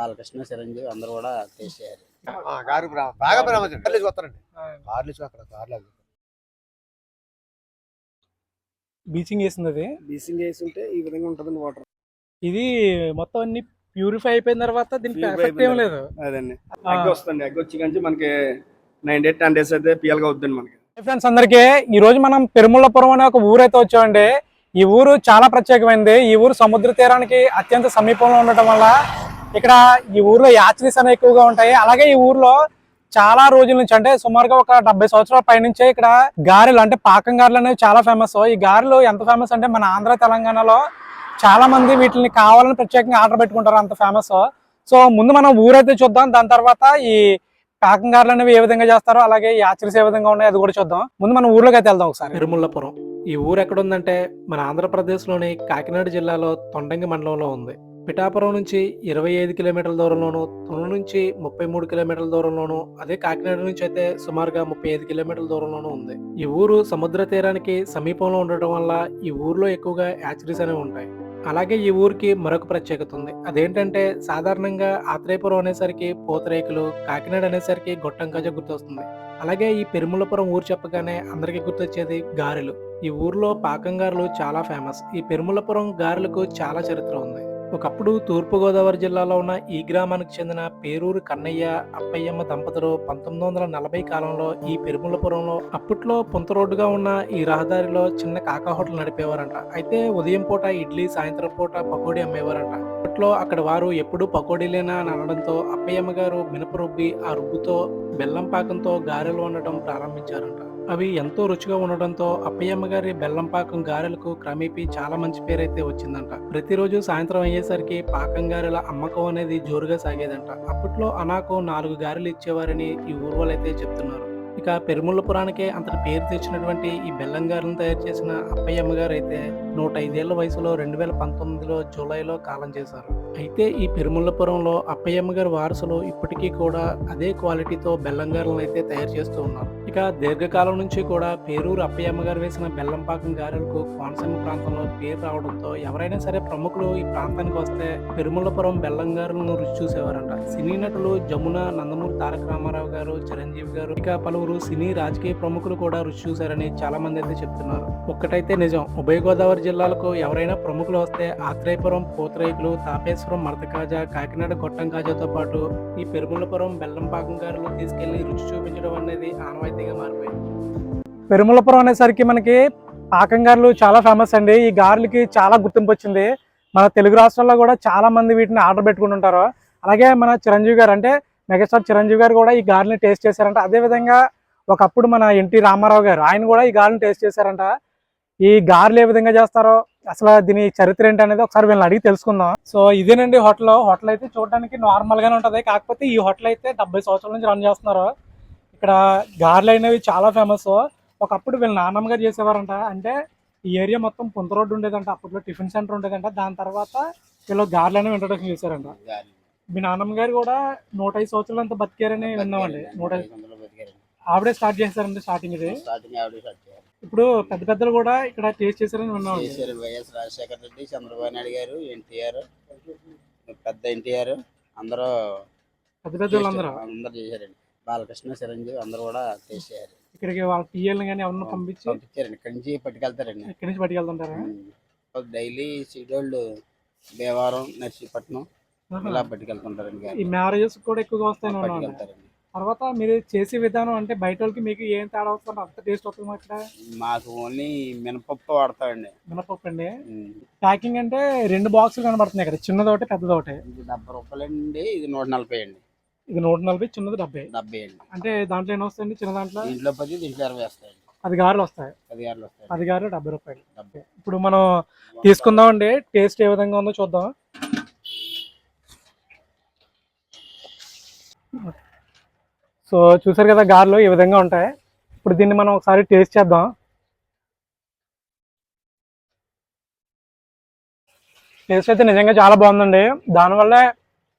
బాలకృష్ణ చిరంజీవి అందరూ కూడా టేస్ట్ చేయాలి. ఆ, గారు బ్రాహ్మణ బాగా బ్రాహ్మణ కార్లు వస్తారండి కార్లు అక్కడ కార్లు అవి. బీచింగ్ వేసింది అది? బీసింగ్ వేసి ఉంటే ఈ విధంగా ఉంటుందండి వాటర్ ఇది మొత్తం అన్ని ప్యూరిఫై అయిపోయిన తర్వాత దీనికి ఎఫెక్ట్ ఏం లేదు. అదండి వస్తుంది వచ్చి కానీ మనకి నైన్ డేస్ టెన్ డేస్ అయితే పిఎల్గా అవుతుంది మనకి. ఫ్రెండ్స్ అందరికీ ఈ రోజు మనం పెరుముళ్ళపురం అనే ఒక ఊరైతే వచ్చామండి. ఈ ఊరు చాలా ప్రత్యేకమైనది ఈ ఊరు సముద్ర తీరానికి అత్యంత సమీపంలో ఉండటం వల్ల ఇక్కడ ఈ ఊర్లో యాత్రీస్ అనేవి ఎక్కువగా ఉంటాయి. అలాగే ఈ ఊర్లో చాలా రోజుల నుంచి అంటే సుమారుగా ఒక డెబ్బై సంవత్సరాల పైనుంచే ఇక్కడ గారెలు అంటే పాకం గారెలు అనేవి చాలా ఫేమస్ ఈ గారెలు ఎంత ఫేమస్ అంటే మన ఆంధ్ర తెలంగాణలో చాలా మంది వీటిని కావాలని ప్రత్యేకంగా ఆర్డర్ పెట్టుకుంటారు. అంత ఫేమస్ సో ముందు మనం ఊరైతే చూద్దాం. దాని తర్వాత ఈ పాకం గారెలు అనేవి ఏ విధంగా చేస్తారో అలాగే ఈ ఆచరిస్ ఏ విధంగా ఉన్నాయో అది కూడా చూద్దాం. ముందు మనం ఊర్లోకి అయితే వెళ్దాం ఒకసారి. తిరుముల్లపురం ఈ ఊరు ఎక్కడ ఉందంటే మన ఆంధ్రప్రదేశ్లోని కాకినాడ జిల్లాలో తొండంగి మండలంలో ఉంది. పిఠాపురం నుంచి ఇరవై ఐదు కిలోమీటర్ల దూరంలోను తుని నుంచి ముప్పై మూడు కిలోమీటర్ల దూరంలోను అదే కాకినాడ నుంచి అయితే సుమారుగా ముప్పై ఐదు కిలోమీటర్ల దూరంలోనూ ఉంది. ఈ ఊరు సముద్ర తీరానికి సమీపంలో ఉండటం వల్ల ఈ ఊర్లో ఎక్కువగా యాచరీస్ అనేవి ఉంటాయి. అలాగే ఈ ఊరికి మరొక ప్రత్యేకత ఉంది. అదేంటంటే సాధారణంగా ఆత్రేయపురం అనేసరికి పూతరేకులు కాకినాడ అనేసరికి గొట్టం గొట్టంకాజ గుర్తొస్తుంది. అలాగే ఈ పెరుమలపురం ఊరు చెప్పగానే అందరికీ గుర్తొచ్చేది గారెలు. ఈ ఊర్లో పాకం గారెలు చాలా ఫేమస్. ఈ పెరుమలపురం గారెలకు చాలా చరిత్ర ఉంది. ఒకప్పుడు తూర్పుగోదావరి జిల్లాలో ఉన్న ఈ గ్రామానికి చెందిన పేరూరు కన్నయ్య అప్పయ్యమ్మ దంపతులు పంతొమ్మిది వందల నలభై కాలంలో ఈ పెరుములపురంలో అప్పట్లో పుంత రోడ్డుగా ఉన్న ఈ రహదారిలో చిన్న కాకా హోటల్ నడిపేవారంట. అయితే ఉదయం పూట ఇడ్లీ సాయంత్రం పూట పకోడీ అమ్మేవారంట. అప్పట్లో అక్కడ వారు ఎప్పుడు పకోడీలేనా అని అనడంతో అప్పయ్యమ్మ గారు మినప రుబ్బి ఆ రుబ్బుతో బెల్లం పాకంతో గారెలు వండటం ప్రారంభించారంట. అవి ఎంతో రుచిగా ఉండడంతో అప్పయ్యమ్మ గారి బెల్లం పాకం గారెలకు క్రమేపీ చాలా మంచి పేరైతే వచ్చిందంట. ప్రతిరోజు సాయంత్రం అయ్యేసరికి పాకం గారెల అమ్మకం అనేది జోరుగా సాగేదంట. అప్పట్లో అనాకు నాలుగు గారెలు ఇచ్చేవారని ఈ ఊర్వలైతే చెప్తున్నారు. ఇక పెరుముళ్ళపురానికే అంతటి పేరు తెచ్చినటువంటి ఈ బెల్లం గారిని తయారు చేసిన అప్పయ్యమ్మ గారు అయితే నూట ఐదేళ్ళ వయసులో రెండు వేల పంతొమ్మిదిలో జూలైలో కాలం చేశారు. అయితే ఈ పెరుముళ్ళపురంలో అప్పయ్యమ్మ గారి వారసులు ఇప్పటికీ కూడా అదే క్వాలిటీతో బెల్లం గారెలను అయితే తయారు చేస్తూ ఉన్నారు. ఇక దీర్ఘకాలం నుంచి కూడా పేరూరు అప్పయ్యమ్మ గారు వేసిన బెల్లం పాకం గారెలకు కోనసీమ ప్రాంతంలో పేరు రావడంతో ఎవరైనా సరే ప్రముఖులు ఈ ప్రాంతానికి వస్తే పెరుముళ్ళపురం బెల్లం గారులను రుచి చూసేవారంట. సినీ నటులు జమున నందమూరి తారక రామారావు గారు చిరంజీవి గారు ఇక పలువురు సినీ రాజకీయ ప్రముఖులు కూడా రుచి చూశారని చాలా మంది అయితే చెప్తున్నారు. ఒక్కటైతే నిజం ఉభయ గోదావరి జిల్లాలకు ఎవరైనా ప్రముఖులు వస్తే ఆత్రేయపురం పోతరేకులు తాపేశ్వరం మరతకాజా కాకినాడ గొట్టం కాజాతో పాటు ఈ పెరుములపురం బెల్లం పాకం గారులు తీసుకెళ్ళి రుచి చూపించడం అనేది ఆనవాయితీగా మారిపోయింది. పెరుములపురం అనేసరికి మనకి పాకం గారులు చాలా ఫేమస్ అండి. ఈ గారెలకి చాలా గుర్తింపు వచ్చింది. మన తెలుగు రాష్ట్రాల్లో కూడా చాలా మంది వీటిని ఆర్డర్ పెట్టుకుంటుంటారు. అలాగే మన చిరంజీవి గారు అంటే మెగాస్టార్ చిరంజీవి గారు కూడా ఈ గారెని టేస్ట్ చేశారంట. అదే విధంగా ఒకప్పుడు మన ఎన్టీ రామారావు గారు ఆయన కూడా ఈ గారెని టేస్ట్ చేశారంట. ఈ గారెలు ఏ విధంగా చేస్తారో అసలు దీని చరిత్ర ఏంటి అనేది ఒకసారి వీళ్ళని అడిగి తెలుసుకుందాం. సో ఇదేనండి హోటల్ హోటల్ అయితే చూడడానికి నార్మల్ గానే ఉంటది. కాకపోతే ఈ హోటల్ అయితే డెబ్బై సంవత్సరాల నుంచి రన్ చేస్తున్నారు. ఇక్కడ గారెలు అనేవి చాలా ఫేమస్ ఒకప్పుడు వీళ్ళ నాన్నమ్మ గారు చేసేవారంట. అంటే ఈ ఏరియా మొత్తం పుంత రోడ్డు ఉండేదంట. అప్పట్లో టిఫిన్ సెంటర్ ఉండేదంట. దాని తర్వాత వీళ్ళు గారెలు అనేవి ఇంట్రొడక్షన్ చేశారంట. మీ నాన్నమ్మ గారు కూడా నూట ఐదు సంవత్సరాలు అంతా బతికారని విన్నామండి. నూట. ఆవిడే స్టార్ట్ చేశారండి స్టార్టింగ్ ఇది. స్టార్టింగ్ ఆవిడ స్టార్ట్ ఇప్పుడు పెద్ద పెద్దలు కూడా ఇక్కడ టేస్ట్ చేశారని చేశారు వైఎస్ రాజశేఖర రెడ్డి చంద్రబాబు నాయుడు గారు ఎన్టీఆర్ పెద్ద ఎన్టీఆర్ అందరూ పెద్ద పెద్ద వాళ్ళందరూ అందరూ. చేశారండి. బాలకృష్ణ చిరంజీవి అందరూ కూడా టేస్ట్ చేయాలి ఇక్కడికి వాళ్ళ టీఎల్ని కానీ ఎవరన్నా పంపించి పంపించారండి. ఇక్కడి నుంచి పట్టుకెళ్తారండి. ఇక్కడి నుంచి పట్టుకెళ్తుంటారా? Daily scheduled Bhimavaram Narsipatnam. ఇలా పట్టుకెళ్తుంటారండి ఈ. మ్యారేజెస్ కూడా ఎక్కువగా వస్తాయి. పట్టుకెళ్తారండి. తర్వాత మీరు చేసే విధానం అంటే బయట వాళ్ళకి మీకు ఏం తేడా వస్తుంది అంత టేస్ట్ వస్తుంది మాకు ఇక్కడ? మాకు ఓన్లీ మినపప్పు వాడతామండి. మినపప్పు అండి. ప్యాకింగ్ అంటే రెండు బాక్సులు కనబడుతున్నాయి ఇక్కడ. చిన్నది ఒకటి పెద్దది ఒకటి ఇది డెబ్బై రూపాయలండి. ఇది నూట నలభై అండి. ఇది నూట నలభై చిన్నది డెబ్బై. డెబ్బై అండి. అంటే దాంట్లో ఎన్ని వస్తాయండి? చిన్న దాంట్లో? దీంట్లో పది దీంట్లో వస్తాయండి. పది గారెలు వస్తాయి. పది గారులు వస్తాయి పది గారెలు డెబ్బై రూపాయలు. డెబ్బై. ఇప్పుడు మనం తీసుకుందామండి. టేస్ట్ ఏ విధంగా ఉందో చూద్దాం. సో చూసారు కదా గారెలు ఈ విధంగా ఉంటాయి. ఇప్పుడు దీన్ని మనం ఒకసారి టేస్ట్ చేద్దాం. టేస్ట్ అయితే నిజంగా చాలా బాగుందండి. దానివల్ల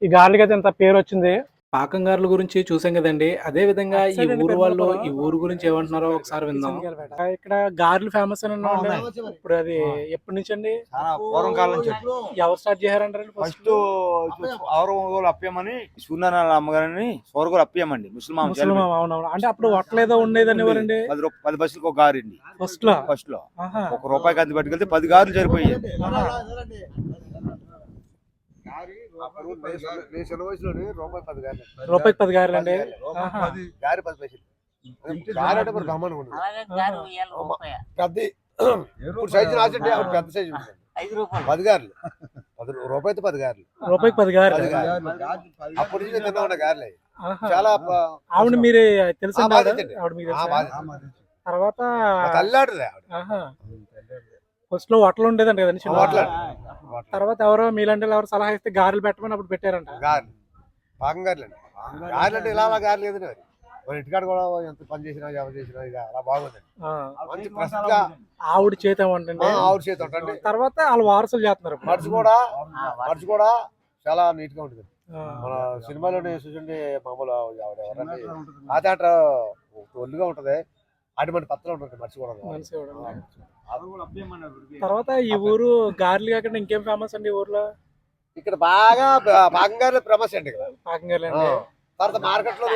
ఈ గార్లిక్ అయితే ఇంత పేరు వచ్చింది. పాకంగారుల గురించి చూసాం కదండి. అదే విధంగా ఈ ఊరు వాళ్ళు. ఈ ఊరు గురించి ఏమంటున్నారో ఒకసారి విందాం. ఇక్కడ గారెలు ఫేమస్ అని. ఇప్పుడు అది ఎప్పటి నుంచి అండి? చాలా పూర్వం కాలం నుంచి. ఎవరు స్టార్ట్ చేశారంటారు ఫస్ట్ ఔరంగోలు అప్పయమని సూర్యనారాయణ అమ్మగారిని సోరగోలు అప్పయమండి. ముస్లిం ముసలిం అవునవును అంటే అప్పుడు వట్లేదో ఉండేదని ఎవరండి? పది బస్సులకు ఒక గారు అండి ఫస్ట్లో? ఫస్ట్లో. ఒక రూపాయి కంది పట్టుకెళ్తే పది గారులు సరిపోయాయి ఆహా. నేను చిన్న వయసులోని రూపాయి పది గారి అండి. గారి పది పైసలు. గారి అంటే మరి గారు రూపాయ. పెద్ద ఇప్పుడు సైజు అప్పుడు పెద్ద సైజు పది గారెలు పది రూపాయి పది గారెలు రూపాయికి పది గారెలు అప్పటి నుంచి తిన్నా ఉన్న గారెలు. చాలా ఆవిడ మీరు తెలుసు. తర్వాత. ఆహా. ఫస్ట్లో వట్టలు ఉండేదండి కదండి చిన్న. తర్వాత ఎవరో మీలాంటి వాళ్ళు ఎవరు సలహా ఇస్తే గారెలు పెట్టమని అప్పుడు పెట్టారంట. గారెలు. పాకం గారెలు అండి. గారెలు అంటే ఇలా అలా గారెలు లేదండి మరి మరి ఇంటికాడ కూడా ఎంత పని చేసినా ఎవరు చేసినా ఇక అలా బాగుందండి. మంచి ఆవిడ చేత ఆవిడ తర్వాత వాళ్ళు వారసులు చేస్తున్నారు. మనిషి కూడా మనిషి కూడా చాలా నీట్గా ఉంటుంది. మన సినిమాలోనే చూసండి మామూలు ఆవిడ ఆ థియేటర్ ఒళ్ళుగా ఉంటది. అటువంటి పత్రం ఉంటుంది ఉంది. తర్వాత ఈ ఊరు గారెలు కాకుండా ఇంకేం ఫేమస్ అండి ఈ ఊర్లో? ఇక్కడ బాగా పాకం గారెలు ఫేమస్ అండి ఇక్కడ. పాకం గారెలు ఆ. అండి. తర్వాత మార్కెట్లో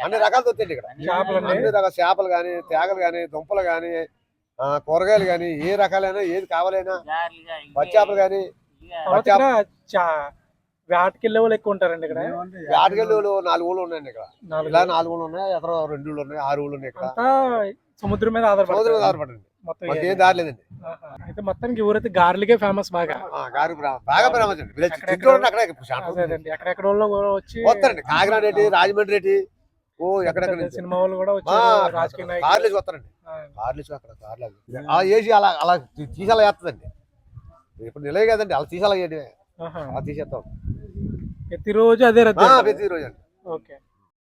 అన్నీ రకాలు దొరుకుతాయండి ఇక్కడ. అన్ని రకాల చేపలు కానీ తేగలు కానీ దుంపలు కానీ కూరగాయలు కానీ ఏ రకాలైనా ఏది కావాలైనా గారెలుగా ఇవే. పచ్చి చేపలు కానీ ఇక తర్వాత ఇక్కడ చా- వేటకెళ్ళే వాళ్ళు ఎక్కువ ఉంటారండి ఇక్కడ. ఆటకెళ్ళు నాలుగు ఊళ్ళు ఉన్నాయండి ఇక్కడ. నాలుగు ఇలా నాలుగు ఊళ్ళు ఉన్నాయి ఎక్కడ రెండు ఊళ్ళు ఉన్నాయి ఆరు ఊళ్ళు ఉన్నాయి ఇక్కడ. సముద్రం మీద సముద్రం మీద ఆధారపడతారు ఆధారపడండి మొత్తం. ఏం దారి లేదండి. అయితే మొత్తానికి ఈ ఊరైతే గారెలకే ఫేమస్ బాగా. ఆ, గారి బ్రా- బాగా ఫేమస్ అండి. విలేజ్ ఎక్కడెక్కడ వాళ్ళు వచ్చి వస్తారండి. కాకినాడ ఏంటి రాజమండ్రి ఏంటి ఓ ఎక్కడెక్కడ సినిమా వాళ్ళు కూడా కార్లు వస్తారండి. కార్లు అక్కడ కార్లు అలా అలా తీ- తీసి అలా వేస్తుందండి ఇప్పుడు నిలవే కదండి అలా తీసి అలా వేయడమే. ఆహా. అలా తీసేస్తాం. ప్రతిరోజు అదే రద్దు అండి ఓకే.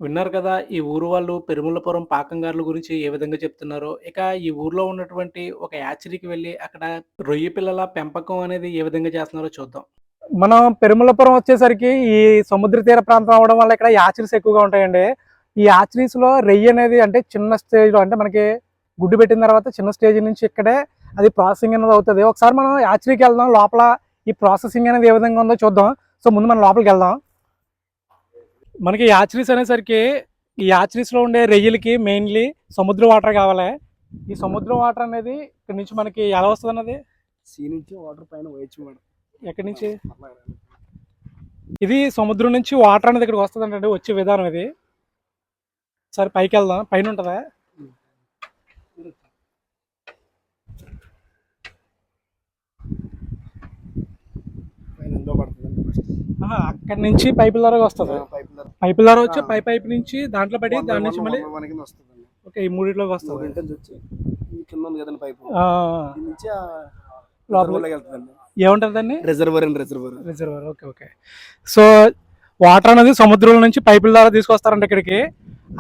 విన్నారు కదా ఈ ఊరు వాళ్ళు పెరుమలపురం పాకంగారుల గురించి ఏ విధంగా చెప్తున్నారో. ఇక ఈ ఊర్లో ఉన్నటువంటి ఒక యాచరీకి వెళ్ళి అక్కడ రొయ్య పిల్లల పెంపకం అనేది ఏ విధంగా చేస్తున్నారో చూద్దాం. మనం పెరుమలపురం వచ్చేసరికి ఈ సముద్ర తీర ప్రాంతం అవడం వల్ల ఇక్కడ యాచరీస్ ఎక్కువగా ఉంటాయండి. ఈ యాచరీస్లో రెయ్యి అనేది అంటే చిన్న స్టేజ్లో అంటే మనకి గుడ్డు పెట్టిన తర్వాత చిన్న స్టేజ్ నుంచి ఇక్కడే అది ప్రాసెసింగ్ అనేది అవుతుంది. ఒకసారి మనం యాచరీకి వెళ్దాం లోపల ఈ ప్రాసెసింగ్ అనేది ఏ విధంగా ఉందో చూద్దాం. సో ముందు మనం లోపలికి వెళ్దాం. మనకి యాచరీస్ అనేసరికి ఈ యాచరీస్లో ఉండే రెయ్యలకి మెయిన్లీ సముద్ర వాటర్ కావాలి. ఈ సముద్ర వాటర్ అనేది ఇక్కడ నుంచి మనకి ఎలా వస్తుంది అన్నది? సీ నుంచి వాటర్ పైన వేయచ్చు మేడం. ఎక్కడి నుంచి? ఇది సముద్రం నుంచి వాటర్ అనేది ఇక్కడికి వస్తుంది అంటే వచ్చే విధానం ఇది. సరే పైకి వెళ్దాం. పైన ఉంటుందా పైన ఎంతో పడుతుంది ఫస్ట్ ఆహా, అక్కడి నుంచి పైపుల ద్వారా వస్తుంది? పైపుల ద్వారా వచ్చి పై పైప్ నుంచి దాంట్లో పడి దాని నుంచి మళ్ళీ ఓకే ఈ మూడిట్లోకి వస్తుంది? కింద ఉంది కదండి పైపు. నుంచి లోపలికి వెళ్తుందండి. ఏముంటుంది దాన్ని? రిజర్వర్ అండి reservoir. Reservoir okay okay. So water అనేది సముద్రం నుంచి పైపుల ద్వారా తీసుకొస్తారంట ఇక్కడికి.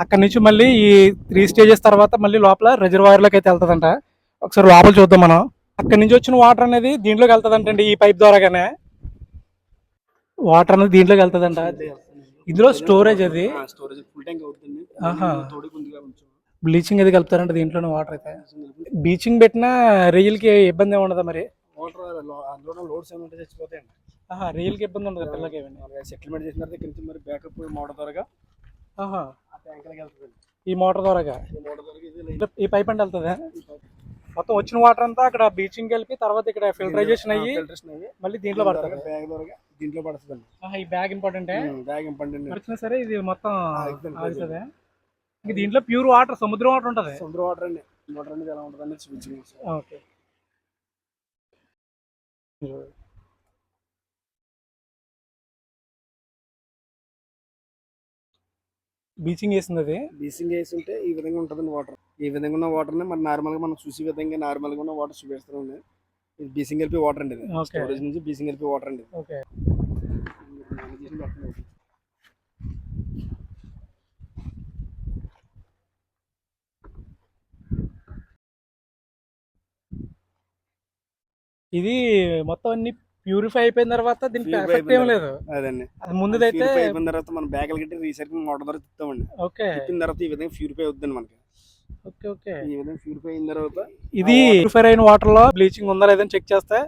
అక్కడి నుంచి మళ్ళీ ఈ త్రీ స్టేజెస్ తర్వాత మళ్ళీ లోపల రిజర్వాయర్లోకి అయితే వెళ్తుందంట. ఒకసారి లోపల చూద్దాం మనం. అక్కడి నుంచి వచ్చిన వాటర్ అనేది దీంట్లోకి వెళ్తుందంటండి ఈ పైప్ ద్వారాగానే. వాటర్ అనేది దీంట్లోకి వెళ్తుందంట. ఇందులో స్టోరేజ్ అది. స్టోరేజ్ ఫుల్ ట్యాంక్ అవుతుంది. ఆహా. తోడుకు ఉంది కొంచెం. బ్లీచింగ్ అది కలుపుతారంట దీంట్లోనే వాటర్ అయితే. బీచింగ్ పెట్టిన రెయ్యలకి ఇబ్బంది ఏమి ఉండదా మరి? వాటర్ అందులో లోడ్స్ ఏమంటే ఆహా రెయ్యలకి ఇబ్బంది ఉండదు పిల్లలకి ఏమన్నా సెటిల్మెంట్ చేసిన తర్వాత ఇక్కడి నుంచి మరి బ్యాకప్ మోటార్ ద్వారా ఆహా. ఆ ట్యాంకర్కి వెళ్తుంది. ఈ మోటార్ ద్వారాగా? ఈ మోటార్ ద్వారా ఇది ఈ పైప్ అంటే వెళ్తుందా? మొత్తం వచ్చిన వాటర్ అంతా అక్కడ బీచింగ్ కలిపి తర్వాత ఇక్కడ ఫిల్టరైజేషన్ అయ్యి మళ్ళీ దీంట్లో పడుతుంది బ్యాగ్ ద్వారా దీంట్లో పడుతుందండి. ఆహా, ఈ బ్యాగ్ ఇంపార్టెంట్ బ్యాగ్ ఇంపార్టెంట్ వచ్చినా సరే ఇది మొత్తం ఆగుతుంది. ఆగుతుంది ఇంక దీంట్లో ప్యూర్ వాటర్ సముద్రం వాటర్ ఉంటుంది. సముద్ర వాటర్ అండి. వాటర్ అనేది ఎలా ఉంటుంది అనేది చూపించింది ఓకే. బీచింగ్ వేసింది అది? బీసింగ్ వేసి ఉంటే ఈ విధంగా ఉంటుందండి వాటర్ ఈ విధంగా ఉన్న వాటర్ని మరి నార్మల్గా మనం చూసే విధంగా నార్మల్గా ఉన్న వాటర్ చూపిస్తున్నాం ఇది బీసింగ్ కలిపి వాటర్ అండి ఇది. స్టోరేజ్ నుంచి బీసింగ్ కలిపి వాటర్ అండి ఓకే ఇది మొత్తం అన్ని ప్యూరిఫై అయిపోయిన తర్వాత దీనికి ఎఫెక్ట్ ఏం లేదు. అదండి. అది ముందుదైతే ప్యూరిఫై అయిపోయిన తర్వాత మనం బ్యాగులు కట్టి రీసైక్లింగ్ వాటర్ ద్వారా తిప్పుతామండి. ఓకే తిప్పిన తర్వాత ఈ విధంగా ప్యూరిఫై అవుతుందండి మనకి. Okay okay. ఈ విధంగా ప్యూరిఫై అయిన తర్వాత ఇది ప్యూరిఫై అయిన వాటర్లో బ్లీచింగ్ ఉందా లేదని చెక్ చేస్తే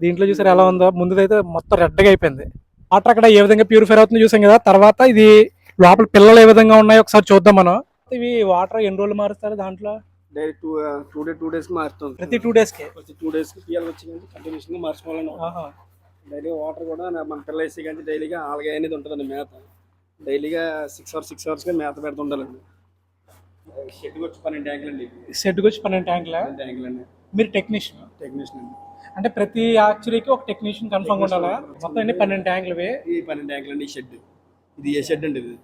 దీంట్లో చూసారు ఎలా ఉందో? ముందుదైతే మొత్తం రెడ్గా అయిపోయింది. వాటర్ అక్కడ ఏ విధంగా ప్యూరిఫై అవుతుందో చూసాం కదా. తర్వాత ఇది లోపల పిల్లలు ఏ విధంగా ఉన్నాయో ఒకసారి చూద్దాం మనం. ఇవి వాటర్ ఎన్ని రోజులు మారుస్తారు దాంట్లో? Direct two two day two days మారుతుంది. ప్రతి టూ డేస్కి? ప్రతి టూ డేస్కి పిల్లలు వచ్చి కానీ కంటిన్యూషన్గా. డైలీ వాటర్ కూడా మన పిల్లలు వేసి కానీ డైలీగా ఆల్గా అనేది ఉంటుందండి మేత. డైలీగా సిక్స్ అవర్స్ సిక్స్ అవర్స్గా మేత పెడుతుండాలండి. షెడ్కి వచ్చి పన్నెండు ట్యాంకులు అండి షెడ్కి వచ్చి పన్నెండు ట్యాంకుల అండి. మీరు టెక్నీషియన్? టెక్నీషియన్ అండి. అంటే ప్రతి ఆక్చురీకి ఒక టెక్నీషియన్ కన్ఫర్మ్ ఉండాలా? మొత్తం అన్ని పన్నెండు ట్యాంకులు ఈ పన్నెండు ట్యాంకులు అండి ఈ షెడ్. ఇది ఏ షెడ్ అండి ఇది?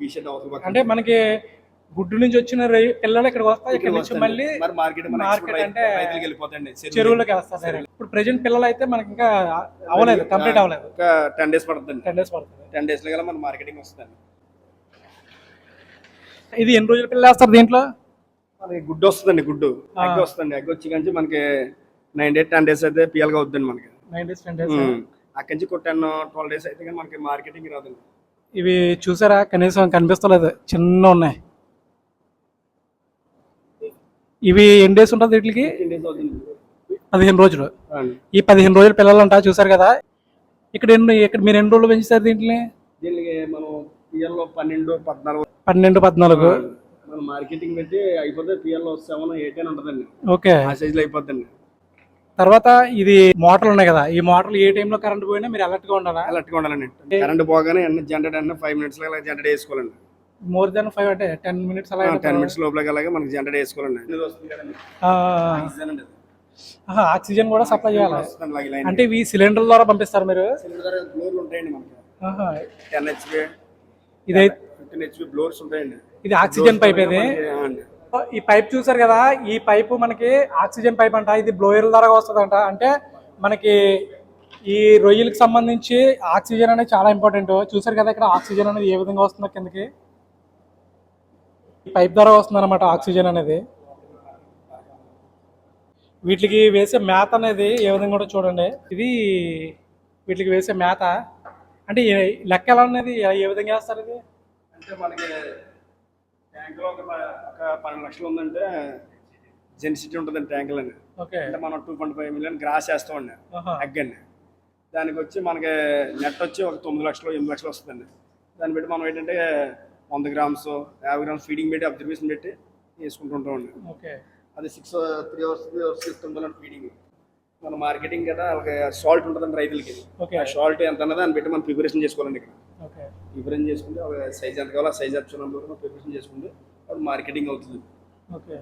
బి షెడ్ అవసరం. అంటే మనకి గుడ్డు నుంచి వచ్చిన పిల్లలు ఇక్కడికి వస్తాయి ఇక్కడ నుంచి. మళ్ళీ మరి మార్కెట్ మార్కెట్ అంటే చెరువులకి. వేస్తారు. ఇప్పుడు ప్రెజెంట్ పిల్లలు అయితే మనకి ఇంకా అవ్వలేదు కంప్లీట్ అవ్వలేదు టెన్ డేస్ పడుతుందండి. టెన్ డేస్ పడుతుంది. టెన్ డేస్లో మన మార్కెటింగ్ వస్తుందండి. ఇది ఎన్ని రోజులు పిల్లలు వేస్తారు దీంట్లో? మనకి గుడ్డు వస్తుందండి గుడ్డు. ఎగ్ వస్తుంది ఎగ్ వచ్చి కంచి మనకి నైన్ డేస్ టెన్ డేస్ అయితే పిఎల్గా అవుతుందండి మనకి. Nine days ten days. అక్కడి నుంచి టెన్ ట్వెల్వ్ డేస్ అయితే కానీ మనకి మార్కెటింగ్ రాదండి. ఇవి చూసారా? కనీసం కనిపిస్తలేదు చిన్న ఉన్నాయి. ఇవి ఎన్ని డేస్ ఉంటుంది వీటికి? పదిహేను రోజులు. ఈ పదిహేను రోజులు పిల్లలు ఉంటా చూసారు కదా? ఇక్కడ ఎన్ని ఇక్కడ మీరు ఎన్ని రోజులు పెంచుతారు దీంట్ని దీనికి మనం పిఎల్లో పన్నెండు పద్నాలుగు పన్నెండు పద్నాలుగు. మనం మార్కెటింగ్ పెట్టి అయిపోతే పిఎల్లో సెవెన్ ఎయిట్ అని ఉంటుందండి. ఓకే. ఆ సైజ్లో అయిపోద్దండి. తర్వాత ఇది మోటార్లు ఉన్నాయి కదా ఈ మోటార్లు ఏ టైంలో కరెంట్ పోయినా మీరు అలర్ట్గా ఉండాలా? అలర్ట్గా ఉండాలండి. కరెంట్ పోగానే అన్ని జనరేట్ అన్న ఫైవ్ మినిట్స్ అలా జనరేట్ వేసుకోవాలండి. మోర్ దాన్ ఫైవ్ అంటే టెన్ మినిట్స్ అలా టెన్ మినిట్స్ లోపల అలాగే మనకి జనరేట్ వేసుకోవాలండి. ఆక్సిజన్ కూడా సప్లై చేయాలి? అంటే ఇవి సిలిండర్ ద్వారా పంపిస్తారు మీరు? సిలిండర్ ఇదై ఫిఫ్టీన్ హెచ్పి బ్లోర్స్ ఉంటాయండి. ఇది ఆక్సిజన్ పైప్ ఇది. ఈ పైప్ చూసారు కదా ఈ పైపు మనకి ఆక్సిజన్ పైప్ అంట ఇది బ్లోయర్ ద్వారా వస్తుందంట. అంటే మనకి ఈ రొయ్యలకు సంబంధించి ఆక్సిజన్ అనేది చాలా ఇంపార్టెంట్ చూసారు కదా ఇక్కడ ఆక్సిజన్ అనేది ఏ విధంగా వస్తుందో కిందకి? ఈ పైప్ ద్వారా వస్తుంది అనమాట ఆక్సిజన్ అనేది. వీటికి వేసే మేత అనేది ఏ విధంగా కూడా చూడండి. ఇది వీటికి వేసే మేత అంటే లెక్క ఎలా అనేది ఏ- ఏ విధంగా వేస్తారు ఇది? అంటే మనకి ట్యాంకులో ఒక ఒక పన్నెండు లక్షలు ఉందంటే జెన్సిటీ ఉంటుందండి ట్యాంకులు అని ఓకే. అంటే మనం two point five million grass వేస్తామండి అండి దానికి వచ్చి మనకి నెట్ వచ్చి ఒక తొమ్మిది లక్షలు ఎనిమిది లక్షలు వస్తుందండి. దాన్ని బట్టి మనం ఏంటంటే వంద గ్రామ్స్ యాభై గ్రామ్స్ ఫీడింగ్ పెట్టి అబ్జర్వేషన్ పెట్టి వేసుకుంటుంటామండి. ఓకే. అది six three hours three hours ఇస్తుంటాం feeding మన మార్కెటింగ్ కదా వాళ్ళకి సాల్ట్ ఉంటుందండి రైతులకి. ఓకే. ఆ సాల్ట్ ఎంత అన్నది దాన్ని బట్టి మనం ప్రిపరేషన్ చేసుకోవాలండి ఇక్కడ. ఓకే. ప్రిపరేషన్ చేసుకుంటే వాళ్ళ సైజ్ ఎంత కావాలో ఆ సైజ్ మనం ప్రిపరేషన్ చేసుకుంటే అది మార్కెటింగ్ అవుతుంది. ఓకే.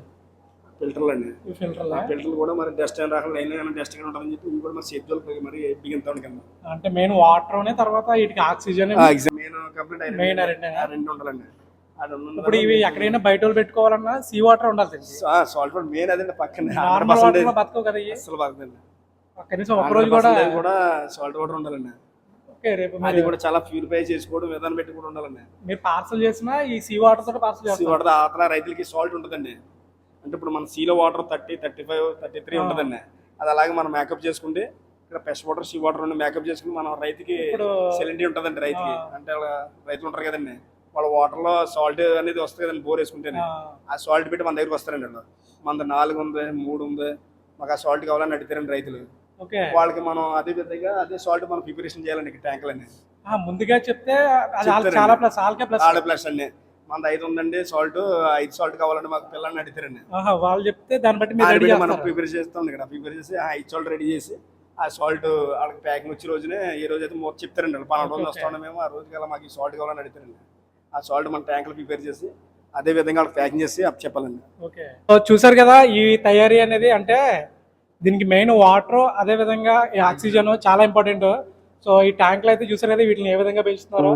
ఫిల్టర్లు అండి. ఫిల్టర్లా? కూడా మరి డస్ట్ రకాలు లైన్ డస్ట్ ఉంటుందని చెప్పి ఇవి కూడా మరి సేఫ్టీ మరి బిగింతా కింద అంటే మెయిన్ వాటర్ తర్వాత వీటికి ఆక్సిజన్ మెయిన్ కంప్లీట్ మెయిన్ రెండు ఉండాలండి. ఇప్పుడు ఇవి ఎక్కడైనా బయట వాళ్ళు పెట్టుకోవాలన్నా సీ వాటర్ ఉండాలి సాల్ట్ వాటర్ మెయిన్ అదండి పక్కన. బతకవు కదా అసలు బాగుందండి కనీసం ఒక రోజు కూడా కూడా సాల్ట్ వాటర్ ఉండాలండి. ఓకే రేపు అది కూడా చాలా ప్యూరిఫై చేసుకోవడం విధానం పెట్టి కూడా ఉండాలండి. మీరు పార్సల్ చేసినా ఈ సీ వాటర్ తోటి పార్సల్ సీ వాటర్ ఆతల రైతులకి సాల్ట్ ఉంటుందండి. అంటే ఇప్పుడు మన సీలో water thirty thirty five thirty three. ఉంటుందండి. అది అలాగే మనం మేకప్ చేసుకుంటే ఇక్కడ ఫ్రెష్ వాటర్ సీ వాటర్ ఉండి మేకప్ చేసుకుని మనం రైతుకి సెలింటీ ఉంటుందండి రైతుకి. అంటే రైతులు ఉంటారు కదండి. వాళ్ళ వాటర్లో సాల్ట్ అనేది వస్తుంది కదండి బోర్ వేసుకుంటేనే. ఆ, సాల్ట్ పెట్టి మన దగ్గరికి వస్తారండి వాళ్ళు. మన నాలుగు ఉంది మూడు ఉంది మాకు ఆ సాల్ట్ కావాలని అడుగుతారండి రైతులు. ఓకే. వాళ్ళకి మనం అదే విధంగా అదే సాల్ట్ మనం ప్రిపరేషన్ చేయాలండి ట్యాంకులు అనేది. ముందుగా చెప్తే. చాలా ప్లస్ వాళ్ళకే అండి. మనది ఐదు ఉందండి సాల్ట్ ఐదు సాల్ట్ కావాలండి మాకు పిల్లల్ని అడుగుతారండి. వాళ్ళు చెప్తే దాన్ని బట్టి మీరు మనం ప్రిపేర్ చేస్తాం ఇక్కడ. ప్రిపేర్ చేసి ఆ ఐదు సాల్ట్ రెడీ చేసి ఆ సాల్ట్ వాళ్ళకి ప్యాకింగ్ వచ్చే రోజునే ఏ రోజు అయితే చెప్తారండి పన్నెండు రోజులు. వస్తాం మేము ఆ రోజు కల్లా మాకు ఈ సాల్ట్ కావాలని అడుగుతారండి. ఆ సాల్ట్ మన ట్యాంకులు ప్రిపేర్ చేసి అదే విధంగా వాళ్ళకి ప్యాకింగ్ చేసి అప్ చెప్పాలండి. ఓకే. సో చూసారు కదా ఈ తయారీ అనేది అంటే దీనికి మెయిన్ వాటర్ అదే విధంగా ఈ ఆక్సిజన్ చాలా ఇంపార్టెంట్ సో ఈ ట్యాంకులు అయితే చూసారు కదా వీటిని ఏ విధంగా పెంచుతున్నారో.